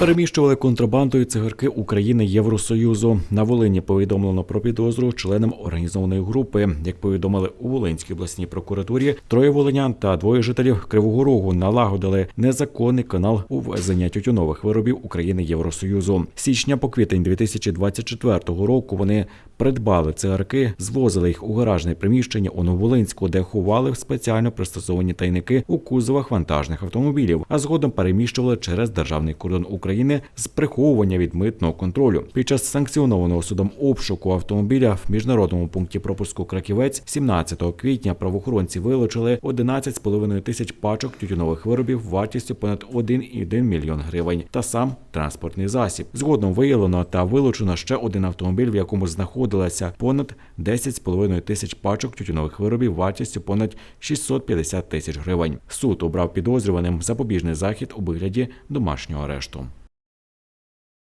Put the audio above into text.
Переміщували контрабандою цигарки України Євросоюзу. На Волині повідомлено про підозру членам організованої групи. Як повідомили у Волинській обласній прокуратурі, троє волинян та двоє жителів Кривого Рогу налагодили незаконний канал увезення тютюнових виробів України Євросоюзу. Січня по квітень 2024 року вони придбали цигарки, звозили їх у гаражне приміщення у Новолинську, де ховали в спеціально пристосовані тайники у кузовах вантажних автомобілів, а згодом переміщували через державний кордон України з приховування від митного контролю. Під час санкціонованого судом обшуку автомобіля в міжнародному пункті пропуску Краківець 17 квітня правоохоронці вилучили 11,5 тисяч пачок тютюнових виробів вартістю понад 1,1 мільйон гривень та сам транспортний засіб. Згодом виявлено та вилучено ще один автомобіль, в якому знаходилося понад 10,5 тисяч пачок тютюнових виробів вартістю понад 650 тисяч гривень. Суд обрав підозрюваним запобіжний захід у вигляді домашнього арешту.